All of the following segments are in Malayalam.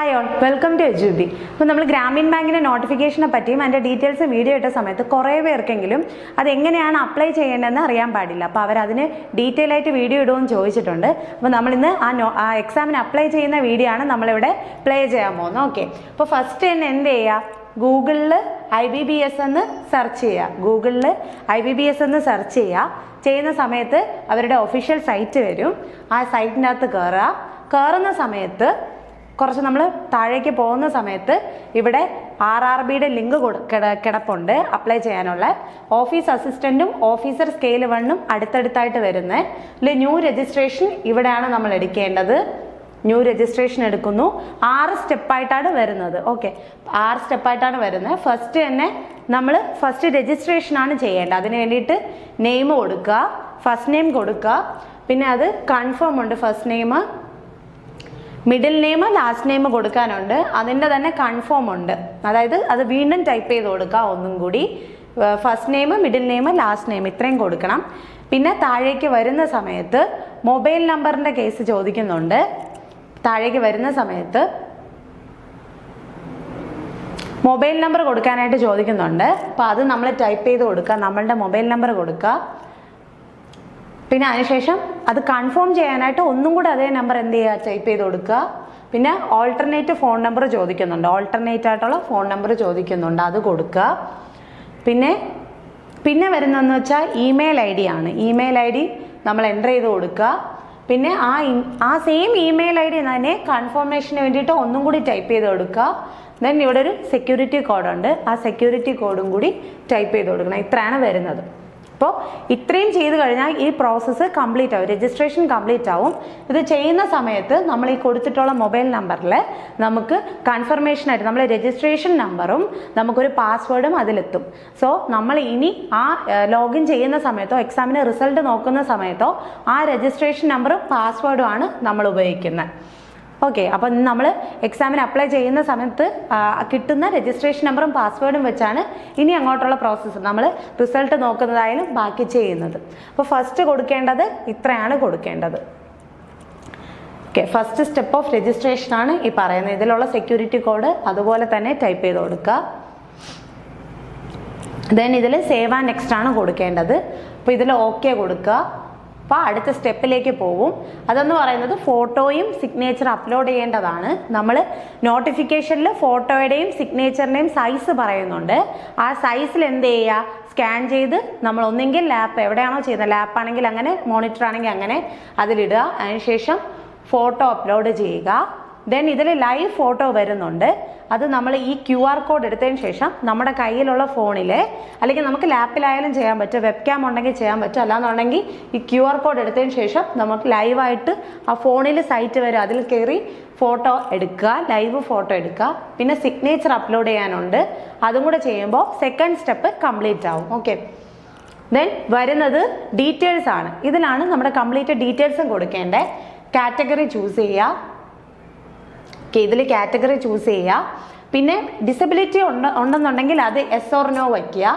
Hi all welcome to H B അപ്പോൾ നമ്മൾ ഗ്രാമീൺ ബാങ്കിന്റെ നോട്ടിഫിക്കേഷനെ പറ്റിയും അതിന്റെ ഡീറ്റെയിൽസ് വീഡിയോ ഇട്ട സമയത്ത് കുറേ പേർക്കെങ്കിലും അതെങ്ങനെയാണ് അപ്ലൈ ചെയ്യേണ്ടതെന്ന് അറിയാൻ പാടില്ല. അപ്പോൾ അവരതിന് ഡീറ്റെയിൽ ആയിട്ട് വീഡിയോ ഇടുമെന്ന് ചോദിച്ചിട്ടുണ്ട്. അപ്പോൾ നമ്മളിന്ന് ആ നോ ആ എക്സാമിന് അപ്ലൈ ചെയ്യുന്ന വീഡിയോ ആണ് നമ്മളിവിടെ പ്ലേ ചെയ്യാൻ പോകുന്നത്. ഓക്കെ അപ്പോൾ ഫസ്റ്റ് തന്നെ എന്ത് ചെയ്യുക ഗൂഗിളിൽ ഐ ബി ബി എസ് എന്ന് സെർച്ച് ചെയ്യുക ഗൂഗിളിൽ ഐ ബി ബി എസ് എന്ന് സെർച്ച് ചെയ്യുക ചെയ്യുന്ന സമയത്ത് അവരുടെ ഒഫീഷ്യൽ സൈറ്റ് വരും. ആ സൈറ്റിനകത്ത് കയറുക കയറുന്ന സമയത്ത് കുറച്ച് നമ്മൾ താഴേക്ക് പോകുന്ന സമയത്ത് ഇവിടെ ആർ ആർ ബിയുടെ ലിങ്ക് കിടപ്പുണ്ട് അപ്ലൈ ചെയ്യാനുള്ള. ഓഫീസ് അസിസ്റ്റന്റും ഓഫീസർ സ്കെയിൽ വണ്ണും അടുത്തടുത്തായിട്ട് വരുന്നത് അല്ലെ ന്യൂ രജിസ്ട്രേഷൻ ഇവിടെയാണ് നമ്മൾ എടുക്കേണ്ടത്. ന്യൂ രജിസ്ട്രേഷൻ എടുക്കുന്നു. ആറ് സ്റ്റെപ്പായിട്ടാണ് വരുന്നത്. ഓക്കെ. ആറ് സ്റ്റെപ്പായിട്ടാണ് വരുന്നത്. ഫസ്റ്റ് തന്നെ നമ്മൾ ഫസ്റ്റ് രജിസ്ട്രേഷനാണ് ചെയ്യേണ്ടത്. അതിന് വേണ്ടിയിട്ട് നെയിം കൊടുക്കുക ഫസ്റ്റ് നെയിം കൊടുക്കുക. പിന്നെ അത് കൺഫേം ഉണ്ട് first name. Middle name last name കൊടുക്കാനുണ്ട്. അതിന്റെ തന്നെ കൺഫേം ഉണ്ട്. അതായത് അത് വീണ്ടും ടൈപ്പ് ചെയ്ത് കൊടുക്കുക ഒന്നും കൂടി. First name middle name last name ഇത്രയും കൊടുക്കണം. പിന്നെ താഴേക്ക് വരുന്ന സമയത്ത് മൊബൈൽ നമ്പറിന്റെ കേസ് ചോദിക്കുന്നുണ്ട്. താഴേക്ക് വരുന്ന സമയത്ത് മൊബൈൽ നമ്പർ കൊടുക്കാനായിട്ട് ചോദിക്കുന്നുണ്ട്. അപ്പോൾ അത് നമ്മൾ ടൈപ്പ് ചെയ്ത് കൊടുക്കുക നമ്മളുടെ മൊബൈൽ നമ്പർ കൊടുക്കുക പിന്നെ അതിനുശേഷം അത് കൺഫേം ചെയ്യാനായിട്ട് ഒന്നും കൂടെ അതേ നമ്പർ എന്ത് ചെയ്യുക ടൈപ്പ് ചെയ്ത് കൊടുക്കുക. പിന്നെ ഓൾട്ടർനേറ്റ് ഫോൺ നമ്പർ ചോദിക്കുന്നുണ്ട്. ഓൾട്ടർനേറ്റ് ആയിട്ടുള്ള ഫോൺ നമ്പർ ചോദിക്കുന്നുണ്ട്. അത് കൊടുക്കുക. പിന്നെ പിന്നെ വരുന്നതെന്ന് വെച്ചാൽ ഇമെയിൽ ഐ ഡി ആണ്. ഇമെയിൽ ഐ ഡി നമ്മൾ എന്റർ ചെയ്ത് കൊടുക്കുക. പിന്നെ ആ ആ സെയിം ഇമെയിൽ ഐ ഡി തന്നെ കൺഫർമേഷന് വേണ്ടിയിട്ട് ഒന്നും കൂടി ടൈപ്പ് ചെയ്ത് കൊടുക്കുക. ദെൻ ഇവിടെ ഒരു സെക്യൂരിറ്റി കോഡുണ്ട് ആ സെക്യൂരിറ്റി കോഡും കൂടി ടൈപ്പ് ചെയ്ത് കൊടുക്കണം. ഇത്രയാണ് വരുന്നത്. അപ്പോൾ ഇത്രയും ചെയ്ത് കഴിഞ്ഞാൽ ഈ പ്രോസസ്സ് കംപ്ലീറ്റ് ആവും. രജിസ്ട്രേഷൻ കംപ്ലീറ്റ് ആവും. ഇത് ചെയ്യുന്ന സമയത്ത് നമ്മൾ ഈ കൊടുത്തിട്ടുള്ള മൊബൈൽ നമ്പറിൽ നമുക്ക് കൺഫർമേഷനായിട്ട് നമ്മൾ രജിസ്ട്രേഷൻ നമ്പറും നമുക്കൊരു പാസ്വേഡും അതിലെത്തും. സോ നമ്മൾ ഇനി ആ ലോഗിൻ ചെയ്യുന്ന സമയത്തോ എക്സാമിന് റിസൾട്ട് നോക്കുന്ന സമയത്തോ ആ രജിസ്ട്രേഷൻ നമ്പറും പാസ്വേഡും ആണ് നമ്മൾ ഉപയോഗിക്കുന്നത്. ഓക്കെ അപ്പം നമ്മൾ എക്സാമിന് അപ്ലൈ ചെയ്യുന്ന സമയത്ത് കിട്ടുന്ന രജിസ്ട്രേഷൻ നമ്പറും പാസ്വേഡും വെച്ചാണ് ഇനി അങ്ങോട്ടുള്ള പ്രോസസ്സ് നമ്മൾ റിസൾട്ട് നോക്കുന്നതായാലും ബാക്കി ചെയ്യുന്നത്. അപ്പോൾ ഫസ്റ്റ് കൊടുക്കേണ്ടത് ഇത്രയാണ് കൊടുക്കേണ്ടത്. Okay first step of registration ആണ് ഈ പറയുന്നത്. ഇതിലുള്ള സെക്യൂരിറ്റി കോഡ് അതുപോലെ തന്നെ ടൈപ്പ് ചെയ്ത് കൊടുക്കുക. ദെൻ ഇതിൽ സേവ് ആൻഡ് നെക്സ്റ്റ് ആണ് കൊടുക്കേണ്ടത്. അപ്പോൾ ഇതിൽ ഓക്കെ കൊടുക്കുക. അപ്പോൾ അടുത്ത സ്റ്റെപ്പിലേക്ക് പോവും. അതെന്ന് പറയുന്നത് ഫോട്ടോയും സിഗ്നേച്ചർ അപ്ലോഡ് ചെയ്യേണ്ടതാണ്. നമ്മൾ നോട്ടിഫിക്കേഷനിൽ ഫോട്ടോയുടെയും സിഗ്നേച്ചറിന്റെയും സൈസ് പറയുന്നുണ്ട്. ആ സൈസിൽ എന്ത് ചെയ്യുക? സ്കാൻ ചെയ്ത് നമ്മൾ ഒന്നെങ്കിൽ ലാപ്പ് എവിടെയാണോ ചെയ്യുന്നത്? ലാപ്പ് ആണെങ്കിൽ അങ്ങനെ മോണിറ്റർ ആണെങ്കിൽ അങ്ങനെ അതിലിടുക. അതിനുശേഷം ഫോട്ടോ അപ്ലോഡ് ചെയ്യുക. ദെൻ ഇതിൽ ലൈവ് ഫോട്ടോ വരുന്നുണ്ട്. അത് നമ്മൾ ഈ ക്യു ആർ കോഡ് എടുത്തതിന് ശേഷം നമ്മുടെ കയ്യിലുള്ള ഫോണിൽ അല്ലെങ്കിൽ നമുക്ക് ലാപ്പിലായാലും ചെയ്യാൻ പറ്റും വെബ് ക്യാം ഉണ്ടെങ്കിൽ ചെയ്യാൻ പറ്റും. അല്ലാന്നുണ്ടെങ്കിൽ ഈ ക്യു ആർ കോഡ് എടുത്തതിന് ശേഷം നമുക്ക് ലൈവായിട്ട് ആ ഫോണിൽ സൈറ്റ് വരും അതിൽ കയറി ഫോട്ടോ എടുക്കുക ലൈവ് ഫോട്ടോ എടുക്കുക. പിന്നെ സിഗ്നേച്ചർ അപ്ലോഡ് ചെയ്യാനുണ്ട്. അതും കൂടെ ചെയ്യുമ്പോൾ സെക്കൻഡ് സ്റ്റെപ്പ് കംപ്ലീറ്റ് ആവും. ഓക്കെ ദെൻ വരുന്നത് ഡീറ്റെയിൽസ് ആണ്. ഇതിലാണ് നമ്മുടെ കംപ്ലീറ്റ് ഡീറ്റെയിൽസും കൊടുക്കേണ്ടത്. കാറ്റഗറി ചൂസ് ചെയ്യുക. ഓക്കെ ഇതിൽ കാറ്റഗറി ചൂസ് ചെയ്യുക പിന്നെ ഡിസബിലിറ്റി ഉണ്ട് ഉണ്ടെന്നുണ്ടെങ്കിൽ അത് എസ് ഓർ നോ വയ്ക്കുക.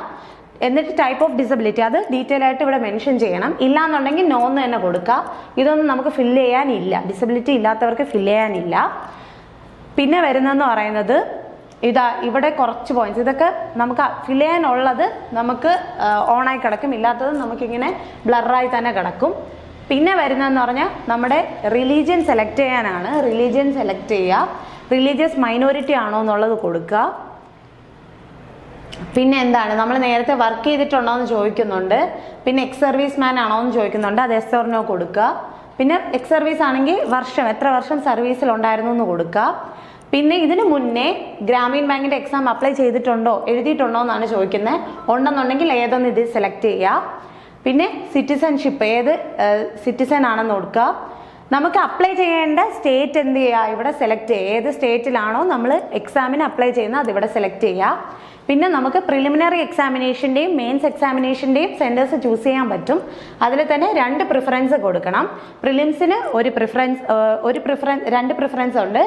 എന്നിട്ട് ടൈപ്പ് ഓഫ് ഡിസബിലിറ്റി അത് ഡീറ്റെയിൽ ആയിട്ട് ഇവിടെ മെൻഷൻ ചെയ്യണം. ഇല്ലാന്നുണ്ടെങ്കിൽ നോ എന്ന് തന്നെ കൊടുക്കുക. ഇതൊന്നും നമുക്ക് ഫില്ല് ചെയ്യാനില്ല. ഡിസബിലിറ്റി ഇല്ലാത്തവർക്ക് ഫില്ല് ചെയ്യാനില്ല. പിന്നെ വരുന്നതെന്ന് പറയുന്നത് ഇതാ ഇവിടെ കുറച്ച് പോയിന്റ്സ് ഇതൊക്കെ നമുക്ക് ഫില്ല് ചെയ്യാനുള്ളത് നമുക്ക് ഓണായി കിടക്കും. ഇല്ലാത്തത് നമുക്കിങ്ങനെ ബ്ലറായി തന്നെ കിടക്കും. പിന്നെ വരുന്നതെന്ന് പറഞ്ഞാൽ നമ്മുടെ റിലീജിയൻ സെലക്ട് ചെയ്യാനാണ്. റിലീജിയൻ സെലക്ട് ചെയ്യുക. റിലീജിയസ് മൈനോറിറ്റി ആണോ എന്നുള്ളത് കൊടുക്കുക. പിന്നെ എന്താണ്? നമ്മൾ നേരത്തെ വർക്ക് ചെയ്തിട്ടുണ്ടോ എന്ന് ചോദിക്കുന്നുണ്ട്. പിന്നെ എക്സ് സർവീസ് മാൻ ആണോ എന്ന് ചോദിക്കുന്നുണ്ട്. അത് എസ് ഓർനോ കൊടുക്കുക. പിന്നെ എക്സ് സർവീസ് ആണെങ്കിൽ വർഷം എത്ര വർഷം സർവീസിൽ ഉണ്ടായിരുന്നു എന്ന് കൊടുക്കുക. പിന്നെ ഇതിന് മുന്നേ ഗ്രാമീൺ ബാങ്കിന്റെ എക്സാം അപ്ലൈ ചെയ്തിട്ടുണ്ടോ എഴുതിയിട്ടുണ്ടോ എന്നാണ് ചോദിക്കുന്നത്. ഉണ്ടെന്നുണ്ടെങ്കിൽ ഏതൊന്ന് ഇത് സെലക്ട് ചെയ്യുക. പിന്നെ സിറ്റിസൺഷിപ്പ് ഏത് സിറ്റിസൺ ആണെന്ന് കൊടുക്കുക നമുക്ക് അപ്ലൈ ചെയ്യേണ്ട സ്റ്റേറ്റ് എന്ത് ചെയ്യുക? ഇവിടെ സെലക്ട് ചെയ്യുക. ഏത് സ്റ്റേറ്റിലാണോ നമ്മൾ എക്സാമിന് അപ്ലൈ ചെയ്യുന്നത് അതിവിടെ സെലക്ട് ചെയ്യുക. പിന്നെ നമുക്ക് പ്രിലിമിനറി എക്സാമിനേഷന്റെയും മെയിൻസ് എക്സാമിനേഷന്റെയും സെന്റേഴ്സ് ചൂസ് ചെയ്യാൻ പറ്റും. അതിൽ തന്നെ രണ്ട് പ്രിഫറൻസ് കൊടുക്കണം. പ്രിലിംസിന് ഒരു പ്രിഫറൻസ് ഒരു പ്രിഫറൻസ് രണ്ട് പ്രിഫറൻസ് ഉണ്ട്.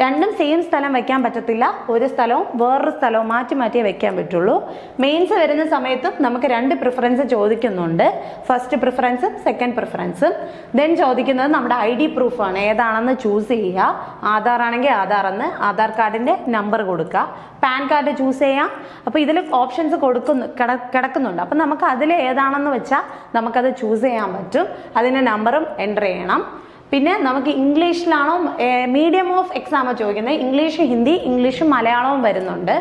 രണ്ടും സെയിം സ്ഥലം വെക്കാൻ പറ്റത്തില്ല. ഒരു സ്ഥലവും വേറൊരു സ്ഥലവും മാറ്റി മാറ്റിയേ വെക്കാൻ പറ്റുള്ളൂ. മെയിൻസ് വരുന്ന സമയത്തും നമുക്ക് രണ്ട് പ്രിഫറൻസ് ചോദിക്കുന്നുണ്ട്. ഫസ്റ്റ് പ്രിഫറൻസും സെക്കൻഡ് പ്രിഫറൻസും ദെൻ ചോദിക്കുന്നത് നമ്മുടെ ഐ ഡി പ്രൂഫാണ് ഏതാണെന്ന് ചൂസ് ചെയ്യുക. ആധാർ ആണെങ്കിൽ ആധാർ എന്ന് ആധാർ കാർഡിന്റെ നമ്പർ കൊടുക്കുക. പാൻ കാർഡ് ചൂസ് ചെയ്യാം. അപ്പോൾ ഇതിൽ ഓപ്ഷൻസ് കൊടുക്കുന്നു കിടക്കുന്നുണ്ട്. അപ്പം നമുക്ക് അതിൽ ഏതാണെന്ന് വെച്ചാൽ നമുക്കത് ചൂസ് ചെയ്യാൻ പറ്റും. അതിന്റെ നമ്പറും എന്റർ ചെയ്യണം. പിന്നെ നമുക്ക് ഇംഗ്ലീഷിലാണോ മീഡിയം ഓഫ് എക്സാം ചോദിക്കുന്നത്. ഇംഗ്ലീഷ് ഹിന്ദി ഇംഗ്ലീഷും മലയാളവും വരുന്നുണ്ട്.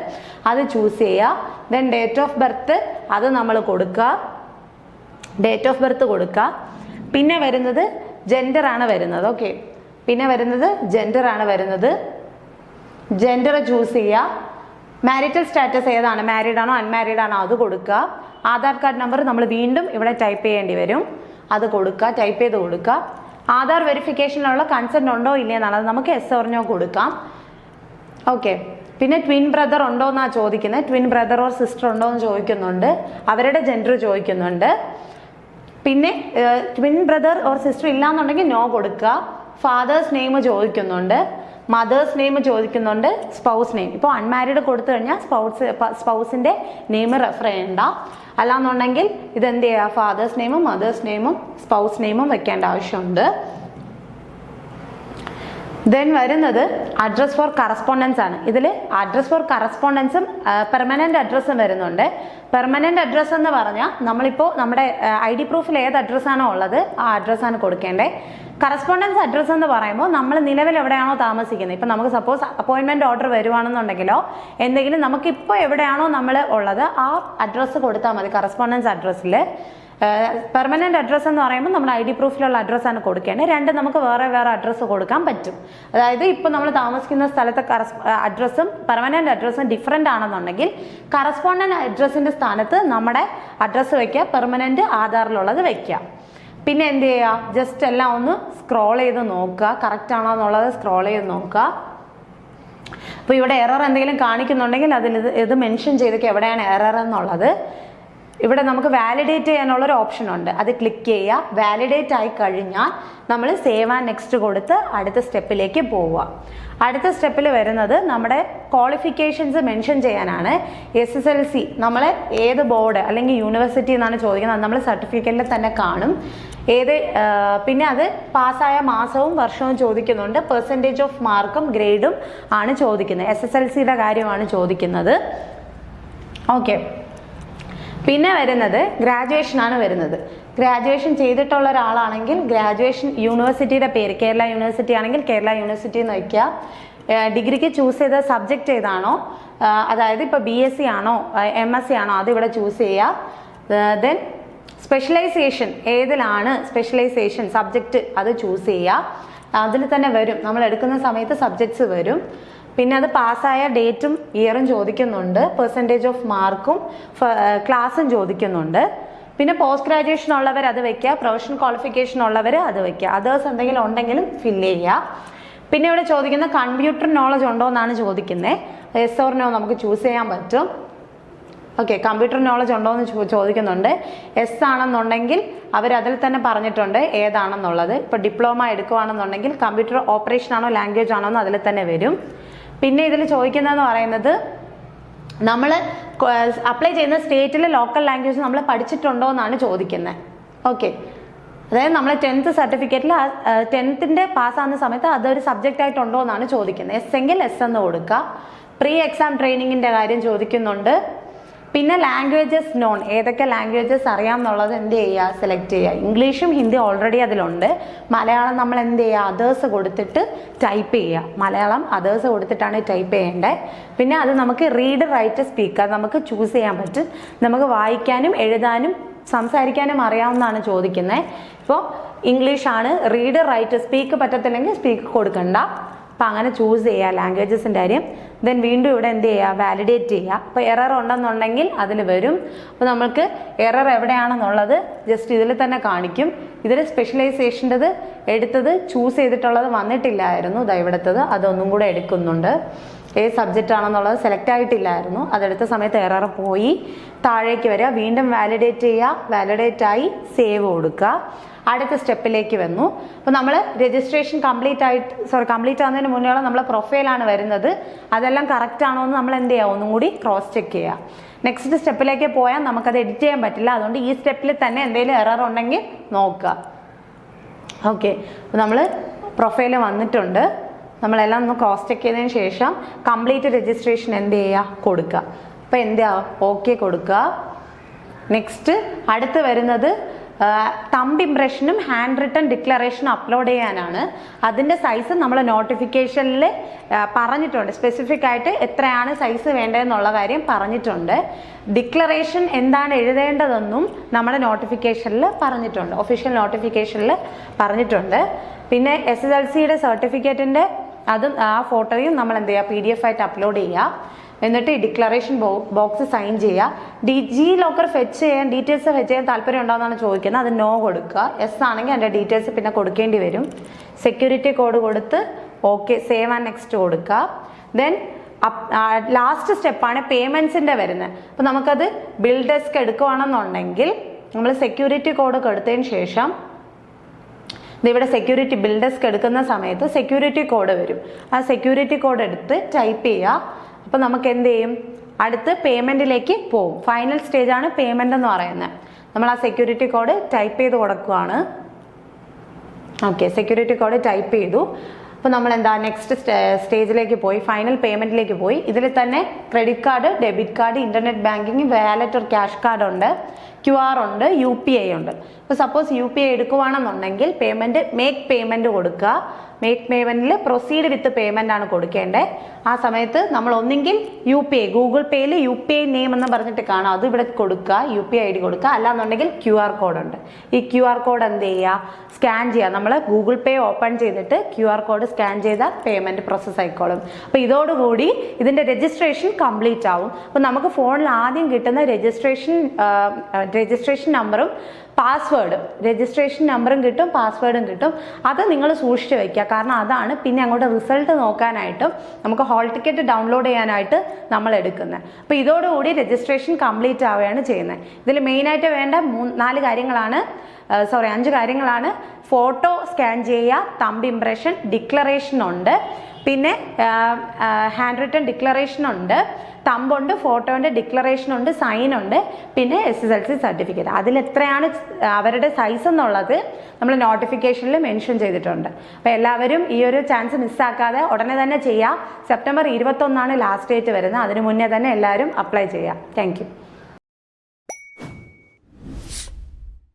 അത് ചൂസ് ചെയ്യുക. ദെൻ ഡേറ്റ് ഓഫ് ബർത്ത് അത് നമ്മൾ കൊടുക്കുക. ഡേറ്റ് ഓഫ് ബർത്ത് കൊടുക്കുക. പിന്നെ വരുന്നത് ജെൻഡർ ആണ് വരുന്നത്. ഓക്കെ പിന്നെ വരുന്നത് ജെൻഡർ ആണ് വരുന്നത്. ജെൻഡർ ചൂസ് ചെയ്യുക. മാരിറ്റൽ സ്റ്റാറ്റസ് ഏതാണ്? മാരീഡ് ആണോ അൺമാരീഡ് ആണോ? അത് കൊടുക്കുക. ആധാർ കാർഡ് നമ്പർ നമ്മൾ വീണ്ടും ഇവിടെ ടൈപ്പ് ചെയ്യേണ്ടി വരും. അത് കൊടുക്കുക ടൈപ്പ് ചെയ്ത് കൊടുക്കുക. ആധാർ വെരിഫിക്കേഷനുള്ള കൺസെന്റ് ഉണ്ടോ ഇല്ലേ എന്നുള്ളത് നമുക്ക് എസ് ഓർഞ്ഞോ കൊടുക്കാം. ഓക്കെ പിന്നെ ട്വിൻ ബ്രദർ ഉണ്ടോ എന്നാണ് ചോദിക്കുന്നത്. ട്വിൻ ബ്രദർ ഓർ സിസ്റ്റർ ഉണ്ടോ എന്ന് ചോദിക്കുന്നുണ്ട്. അവരുടെ ജെൻഡർ ചോദിക്കുന്നുണ്ട്. പിന്നെ ട്വിൻ ബ്രദർ ഓർ സിസ്റ്റർ ഇല്ല ഇല്ലാന്നുണ്ടെങ്കിൽ നോ കൊടുക്കുക. ഫാദേഴ്സ് നെയിം ചോദിക്കുന്നുണ്ട്. മദേഴ്സ് നെയിം ചോദിക്കുന്നുണ്ട് സ്പൗസ് നെയിം. ഇപ്പോൾ അൺമാരീഡ് കൊടുത്തു കഴിഞ്ഞാൽ സ്പൗസ് സ്പൗസിന്റെ നെയിം റെഫർ ചെയ്യണ്ട. അല്ലാന്നുണ്ടെങ്കിൽ ഇതെന്ത് ചെയ്യുക ഫാദേഴ്സ് നെയിമും മദേഴ്സ് നെയിമും സ്പൗസ് നെയിമും വെക്കേണ്ട ആവശ്യമുണ്ട്. ദെൻ വരുന്നത് അഡ്രസ് ഫോർ കറസ്പോണ്ടൻസ് ആണ്. ഇതിൽ അഡ്രസ് ഫോർ കറസ്പോണ്ടൻസും പെർമനന്റ് അഡ്രസ്സും വരുന്നുണ്ട്. പെർമനന്റ് അഡ്രസ്സ് എന്ന് പറഞ്ഞാൽ നമ്മളിപ്പോൾ നമ്മുടെ ഐ ഡി പ്രൂഫിൽ ഏത് അഡ്രസ്സാണോ ഉള്ളത് ആ അഡ്രസ്സാണ് കൊടുക്കേണ്ടത് കറസ്പോണ്ടൻസ് അഡ്രസ്സ് എന്ന് പറയുമ്പോൾ നമ്മൾ നിലവിൽ എവിടെയാണോ താമസിക്കുന്നത്. ഇപ്പം നമുക്ക് സപ്പോസ് അപ്പോയിൻമെന്റ് ഓർഡർ വരുവാണെന്നുണ്ടെങ്കിലോ എന്തെങ്കിലും നമുക്കിപ്പോൾ എവിടെയാണോ നമ്മൾ ഉള്ളത് ആ അഡ്രസ്സ് കൊടുത്താൽ മതി കറസ്പോണ്ടൻസ് അഡ്രസ്സിൽ പെർമനന്റ് അഡ്രസ്സ് എന്ന് പറയുമ്പോൾ നമ്മൾ ഐ ഡി പ്രൂഫിലുള്ള അഡ്രസ്സാണ് കൊടുക്കേണ്ടത്. രണ്ട് നമുക്ക് വേറെ വേറെ അഡ്രസ്സ് കൊടുക്കാൻ പറ്റും. അതായത് ഇപ്പോൾ നമ്മൾ താമസിക്കുന്ന സ്ഥലത്തെ അഡ്രസ്സും പെർമനന്റ് അഡ്രസ്സും ഡിഫറെന്റ് ആണെന്നുണ്ടെങ്കിൽ കറസ്പോണ്ടന്റ് അഡ്രസ്സിന്റെ സ്ഥാനത്ത് നമ്മുടെ അഡ്രസ്സ് വയ്ക്കുക പെർമനന്റ് ആധാറിലുള്ളത് വയ്ക്കുക പിന്നെ എന്ത് ചെയ്യുക? ജസ്റ്റ് എല്ലാം ഒന്ന് സ്ക്രോൾ ചെയ്ത് നോക്കുക. കറക്റ്റ് ആണോ എന്നുള്ളത് സ്ക്രോൾ ചെയ്ത് നോക്കുക. അപ്പോൾ ഇവിടെ എറർ എന്തെങ്കിലും കാണിക്കുന്നുണ്ടെങ്കിൽ അതിൽ ഇത് ഇത് മെൻഷൻ ചെയ്തൊക്കെ എവിടെയാണ് എറർ എന്നുള്ളത്. ഇവിടെ നമുക്ക് വാലിഡേറ്റ് ചെയ്യാനുള്ള ഒരു ഓപ്ഷൻ ഉണ്ട്. അത് ക്ലിക്ക് ചെയ്യുക. വാലിഡേറ്റ് ആയി കഴിഞ്ഞാൽ നമ്മൾ സേവ് ആൻഡ് നെക്സ്റ്റ് കൊടുത്ത് അടുത്ത സ്റ്റെപ്പിലേക്ക് പോവുക. അടുത്ത സ്റ്റെപ്പിൽ വരുന്നത് നമ്മുടെ ക്വാളിഫിക്കേഷൻസ് മെൻഷൻ ചെയ്യാനാണ്. എസ് എസ് എൽ സി നമ്മൾ ഏത് ബോർഡ് അല്ലെങ്കിൽ യൂണിവേഴ്സിറ്റി എന്നാണ് ചോദിക്കുന്നത്. നമ്മൾ സർട്ടിഫിക്കറ്റിൽ തന്നെ കാണും. ഏത് പിന്നെ അത് പാസ്സായ മാസവും വർഷവും ചോദിക്കുന്നുണ്ട്. പെർസെന്റേജ് ഓഫ് മാർക്കും ഗ്രേഡും ആണ് ചോദിക്കുന്നത്. എസ് എസ് എൽ സിയുടെ കാര്യമാണ് ചോദിക്കുന്നത്. ഓക്കെ പിന്നെ വരുന്നത് ഗ്രാജുവേഷൻ ആണ് വരുന്നത്. ഗ്രാജുവേഷൻ ചെയ്തിട്ടുള്ള ഒരാളാണെങ്കിൽ ഗ്രാജുവേഷൻ യൂണിവേഴ്സിറ്റിയുടെ പേര് കേരള യൂണിവേഴ്സിറ്റി ആണെങ്കിൽ കേരള യൂണിവേഴ്സിറ്റി എന്ന് വയ്ക്കുക. ഡിഗ്രിക്ക് ചൂസ് ചെയ്ത സബ്ജക്റ്റ് ഏതാണോ അതായത് ഇപ്പോൾ ബി എസ് സി ആണോ എം എസ് സി ആണോ അതിവിടെ ചൂസ് ചെയ്യുക. ദെൻ സ്പെഷ്യലൈസേഷൻ ഏതിലാണ് സ്പെഷ്യലൈസേഷൻ സബ്ജക്റ്റ് അത് ചൂസ് ചെയ്യുക. അതിൽ തന്നെ വരും. നമ്മൾ എടുക്കുന്ന സമയത്ത് സബ്ജക്ട്സ് വരും. പിന്നെ അത് പാസ്സായ ഡേറ്റും ഇയറും ചോദിക്കുന്നുണ്ട്. പെർസെന്റേജ് ഓഫ് മാർക്കും ക്ലാസ്സും ചോദിക്കുന്നുണ്ട്. പിന്നെ പോസ്റ്റ് ഗ്രാജുവേഷൻ ഉള്ളവർ അത് വെക്കുക പ്രൊഫഷണൽ ക്വാളിഫിക്കേഷൻ ഉള്ളവർ അത് വെക്കുക അതേഴ്സ് എന്തെങ്കിലും ഉണ്ടെങ്കിലും ഫില്ല് ചെയ്യുക. പിന്നെ ഇവിടെ ചോദിക്കുന്ന കമ്പ്യൂട്ടർ നോളജ് ഉണ്ടോ എന്നാണ് ചോദിക്കുന്നത് എസ് ഓർ നോ നമുക്ക് ചൂസ് ചെയ്യാൻ പറ്റും. ഓക്കെ കമ്പ്യൂട്ടർ നോളജ് ഉണ്ടോ എന്ന് ചോദിക്കുന്നുണ്ട്. എസ് ആണെന്നുണ്ടെങ്കിൽ അവർ അതിൽ തന്നെ പറഞ്ഞിട്ടുണ്ട് ഏതാണെന്നുള്ളത്. ഇപ്പോൾ ഡിപ്ലോമ എടുക്കുകയാണെന്നുണ്ടെങ്കിൽ കമ്പ്യൂട്ടർ ഓപ്പറേഷൻ ആണോ ലാംഗ്വേജ് ആണോ എന്ന് അതിൽ തന്നെ വരും. പിന്നെ ഇതിൽ ചോദിക്കുന്നതെന്ന് പറയുന്നത് നമ്മൾ അപ്ലൈ ചെയ്യുന്ന സ്റ്റേറ്റിലെ ലോക്കൽ ലാംഗ്വേജ് നമ്മൾ പഠിച്ചിട്ടുണ്ടോ എന്നാണ് ചോദിക്കുന്നത് ഓക്കെ അതായത് നമ്മൾ ടെൻത്ത് സർട്ടിഫിക്കറ്റിൽ ടെൻത്തിന്റെ പാസ്സാകുന്ന സമയത്ത് അതൊരു സബ്ജക്റ്റ് ആയിട്ടുണ്ടോ എന്നാണ് ചോദിക്കുന്നത് എസ് എങ്കിൽ എസ് എന്ന് കൊടുക്കുക പ്രീ എക്സാം ട്രെയിനിങ്ങിന്റെ കാര്യം ചോദിക്കുന്നുണ്ട്. പിന്നെ ലാംഗ്വേജസ് നോൺ ഏതൊക്കെ ലാംഗ്വേജസ് അറിയാം എന്നുള്ളത് എന്ത് ചെയ്യുക? സെലക്ട് ചെയ്യുക. ഇംഗ്ലീഷും ഹിന്ദി ഓൾറെഡി അതിലുണ്ട്. മലയാളം നമ്മൾ എന്ത് ചെയ്യുക? അതേഴ്സ് കൊടുത്തിട്ട് ടൈപ്പ് ചെയ്യുക. മലയാളം അതേഴ്സ് കൊടുത്തിട്ടാണ് ടൈപ്പ് ചെയ്യേണ്ടത്. പിന്നെ അത് നമുക്ക് റീഡ് റൈറ്റ് സ്പീക്കർ നമുക്ക് ചൂസ് ചെയ്യാൻ പറ്റും. നമുക്ക് വായിക്കാനും എഴുതാനും സംസാരിക്കാനും അറിയാവുന്നതാണ് ചോദിക്കുന്നത്. ഇപ്പോൾ ഇംഗ്ലീഷാണ് റീഡ് റൈറ്റ് സ്പീക്ക് പറ്റത്തില്ലെങ്കിൽ സ്പീക്ക് കൊടുക്കണ്ട. അപ്പം അങ്ങനെ ചൂസ് ചെയ്യുക ലാംഗ്വേജസിന്റെ കാര്യം. ദെൻ വീണ്ടും ഇവിടെ എന്ത് ചെയ്യുക? വാലിഡേറ്റ് ചെയ്യുക. അപ്പോൾ എറർ ഉണ്ടെന്നുണ്ടെങ്കിൽ അതിൽ വരും. അപ്പോൾ നമുക്ക് എറർ എവിടെയാണെന്നുള്ളത് ജസ്റ്റ് ഇതിൽ തന്നെ കാണിക്കും. ഇതിൽ സ്പെഷ്യലൈസേഷന്റെത് എടുത്തത് ചൂസ് ചെയ്തിട്ടുള്ളത് വന്നിട്ടില്ലായിരുന്നു. ഇതാ അതൊന്നും കൂടെ എടുക്കുന്നുണ്ട്. ഏത് സബ്ജക്റ്റ് ആണെന്നുള്ളത് സെലക്ട് ആയിട്ടില്ലായിരുന്നു. അതെടുത്ത സമയത്ത് എറർ പോയി. താഴേക്ക് വരിക. വീണ്ടും വാലിഡേറ്റ് ചെയ്യുക. വാലിഡേറ്റ് ആയി സേവ് കൊടുക്കുക. അടുത്ത സ്റ്റെപ്പിലേക്ക് വന്നു. അപ്പോൾ നമ്മൾ രജിസ്ട്രേഷൻ കംപ്ലീറ്റ് ആയിട്ട് സോറി കംപ്ലീറ്റ് ആവുന്നതിന് മുന്നേയുള്ള നമ്മളെ പ്രൊഫൈലാണ് വരുന്നത്. അതെല്ലാം കറക്റ്റ് ആണോ എന്ന് നമ്മൾ എന്ത് ചെയ്യുക ഒന്നും കൂടി ക്രോസ് ചെക്ക് ചെയ്യുക നെക്സ്റ്റ് സ്റ്റെപ്പിലേക്ക് പോയാൽ നമുക്കത് എഡിറ്റ് ചെയ്യാൻ പറ്റില്ല. അതുകൊണ്ട് ഈ സ്റ്റെപ്പിൽ തന്നെ എന്തെങ്കിലും എറർ ഉണ്ടെങ്കിൽ നോക്കുക. ഓക്കെ അപ്പോൾ നമ്മൾ പ്രൊഫൈൽ വന്നിട്ടുണ്ട്. നമ്മളെല്ലാം ഒന്ന് ക്രോസ് ചെക്ക് ചെയ്തതിന് ശേഷം കംപ്ലീറ്റ് രജിസ്ട്രേഷൻ എന്ത് ചെയ്യുക? കൊടുക്കുക. അപ്പോൾ എന്താ ഓക്കെ കൊടുക്കുക. നെക്സ്റ്റ് അടുത്ത് വരുന്നത് തമ്പ് ഇംപ്രഷനും ഹാൻഡ് റിട്ടൺ ഡിക്ലറേഷനും അപ്ലോഡ് ചെയ്യാനാണ്. അതിന്റെ സൈസ് നമ്മൾ നോട്ടിഫിക്കേഷനിൽ പറഞ്ഞിട്ടുണ്ട്. സ്പെസിഫിക് ആയിട്ട് എത്രയാണ് സൈസ് വേണ്ടതെന്നുള്ള കാര്യം പറഞ്ഞിട്ടുണ്ട്. ഡിക്ലറേഷൻ എന്താണ് എഴുതേണ്ടതെന്നും നമ്മുടെ നോട്ടിഫിക്കേഷനിൽ പറഞ്ഞിട്ടുണ്ട്. ഒഫീഷ്യൽ നോട്ടിഫിക്കേഷനിൽ പറഞ്ഞിട്ടുണ്ട്. പിന്നെ എസ് എസ് എൽ സിയുടെ സർട്ടിഫിക്കറ്റിന്റെ അതും ആ ഫോട്ടോയും നമ്മൾ എന്ത് ചെയ്യുക? പി ഡി എഫ് ആയിട്ട് അപ്ലോഡ് ചെയ്യുക. എന്നിട്ട് ഡിക്ലറേഷൻ ബോക്സ് സൈൻ ചെയ്യുക. ഡി ജി ലോക്കർ ഫെച്ച് ചെയ്യാൻ ഡീറ്റെയിൽസ് ഫെച്ച് ചെയ്യാൻ താല്പര്യം ഉണ്ടോയെന്നാണ് ചോദിക്കുന്നത്. അത് നോ കൊടുക്കുക. എസ് ആണെങ്കിൽ അതിന്റെ ഡീറ്റെയിൽസ് പിന്നെ കൊടുക്കേണ്ടി വരും. സെക്യൂരിറ്റി കോഡ് കൊടുത്ത് ഓക്കെ സേവ് ആൻഡ് നെക്സ്റ്റ് കൊടുക്കുക. ദെൻ ലാസ്റ്റ് സ്റ്റെപ്പാണ് പേയ്മെൻസിന്റെ വരുന്നത്. അപ്പോൾ നമുക്കത് ബിൽ ഡെസ്ക് എടുക്കുകയാണെന്നുണ്ടെങ്കിൽ നമ്മൾ സെക്യൂരിറ്റി കോഡ് കൊടുത്തതിന് ശേഷം ഇവിടെ സെക്യൂരിറ്റി ബിൽ ഡെസ്ക് എടുക്കുന്ന സമയത്ത് സെക്യൂരിറ്റി കോഡ് വരും. ആ സെക്യൂരിറ്റി കോഡ് എടുത്ത് ടൈപ്പ് ചെയ്യുക. അപ്പോൾ നമുക്ക് എന്ത് ചെയ്യും അടുത്ത് പേയ്മെന്റിലേക്ക് പോകും ഫൈനൽ സ്റ്റേജ് ആണ് പേയ്മെന്റ് എന്ന് പറയുന്നത്. നമ്മൾ ആ സെക്യൂരിറ്റി കോഡ് ടൈപ്പ് ചെയ്ത് കൊടുക്കുകയാണ് ഓക്കെ സെക്യൂരിറ്റി കോഡ് ടൈപ്പ് ചെയ്തു. അപ്പോൾ നമ്മൾ എന്താ നെക്സ്റ്റ് സ്റ്റേജിലേക്ക് പോയി. ഫൈനൽ പേയ്മെന്റിലേക്ക് പോയി. ഇതിൽ തന്നെ credit card debit card internet banking wallet ഒരു ക്യാഷ് കാർഡ് ഉണ്ട്. ക്യു ആർ ഉണ്ട് യു പി ഐ ഉണ്ട്. ഇപ്പോൾ സപ്പോസ് യു പി ഐ എടുക്കുവാണെന്നുണ്ടെങ്കിൽ പേയ്മെന്റ് മേക്ക് പേയ്മെന്റ് കൊടുക്കുക. മേക്ക് പേയ്മെന്റിൽ പ്രൊസീഡ് വിത്ത് പേയ്മെന്റ് ആണ് കൊടുക്കേണ്ടത് ആ സമയത്ത് നമ്മൾ ഒന്നെങ്കിൽ യു പി ഐ ഗൂഗിൾ പേയിൽ യു പി ഐ നെയിം എന്ന് പറഞ്ഞിട്ട് കാണാം. അത് ഇവിടെ കൊടുക്കുക U P I I D കൊടുക്കുക. അല്ലാന്നുണ്ടെങ്കിൽ ക്യു ആർ കോഡ് ഉണ്ട്. ഈ ക്യു ആർ കോഡ് എന്ത് ചെയ്യുക? സ്കാൻ ചെയ്യുക. നമ്മൾ ഗൂഗിൾ പേ ഓപ്പൺ ചെയ്തിട്ട് ക്യു ആർ കോഡ് സ്കാൻ ചെയ്താൽ പേയ്മെന്റ് പ്രോസസ്സ് ആയിക്കോളും. അപ്പോൾ ഇതോടുകൂടി ഇതിന്റെ രജിസ്ട്രേഷൻ കംപ്ലീറ്റ് ആവും. അപ്പോൾ നമുക്ക് ഫോണിൽ ആദ്യം കിട്ടുന്ന രജിസ്ട്രേഷൻ രജിസ്ട്രേഷൻ നമ്പറും പാസ്വേഡും. രജിസ്ട്രേഷൻ നമ്പറും കിട്ടും പാസ്വേഡും കിട്ടും. അത് നിങ്ങൾ സൂക്ഷിച്ച് വയ്ക്കുക കാരണം അതാണ് പിന്നെ അങ്ങോട്ട് റിസൾട്ട് നോക്കാനായിട്ടും നമുക്ക് ഹോൾ ടിക്കറ്റ് ഡൗൺലോഡ് ചെയ്യാനായിട്ട് നമ്മൾ എടുക്കുന്നത്. അപ്പോൾ ഇതോടുകൂടി രജിസ്ട്രേഷൻ കംപ്ലീറ്റ് ആവുകയാണ് ചെയ്യുന്നത്. ഇതിൽ മെയിനായിട്ട് വേണ്ട മൂന്ന് നാല് കാര്യങ്ങളാണ്. സോറി അഞ്ച് കാര്യങ്ങളാണ്. ഫോട്ടോ സ്കാൻ ചെയ്യുക തമ്പ് ഇംപ്രഷൻ ഡിക്ലറേഷൻ ഉണ്ട്. പിന്നെ ഹാൻഡ് റിട്ടേൺ ഡിക്ലറേഷൻ ഉണ്ട്. തമ്പുണ്ട് ഫോട്ടോന്റെ ഡിക്ലറേഷൻ ഉണ്ട് സൈൻ ഉണ്ട്. പിന്നെ S S L C certificate അതിൽ എത്രയാണ് അവരുടെ സൈസ് എന്നുള്ളത് നമ്മൾ നോട്ടിഫിക്കേഷനിൽ മെൻഷൻ ചെയ്തിട്ടുണ്ട്. അപ്പോൾ എല്ലാവരും ഈ ഒരു ചാൻസ് മിസ്സാക്കാതെ ഉടനെ തന്നെ ചെയ്യുക സെപ്റ്റംബർ ഇരുപത്തൊന്നാണ് ലാസ്റ്റ് ഡേറ്റ് വരുന്നത്. അതിന് മുന്നേ തന്നെ എല്ലാവരും അപ്ലൈ ചെയ്യുക താങ്ക്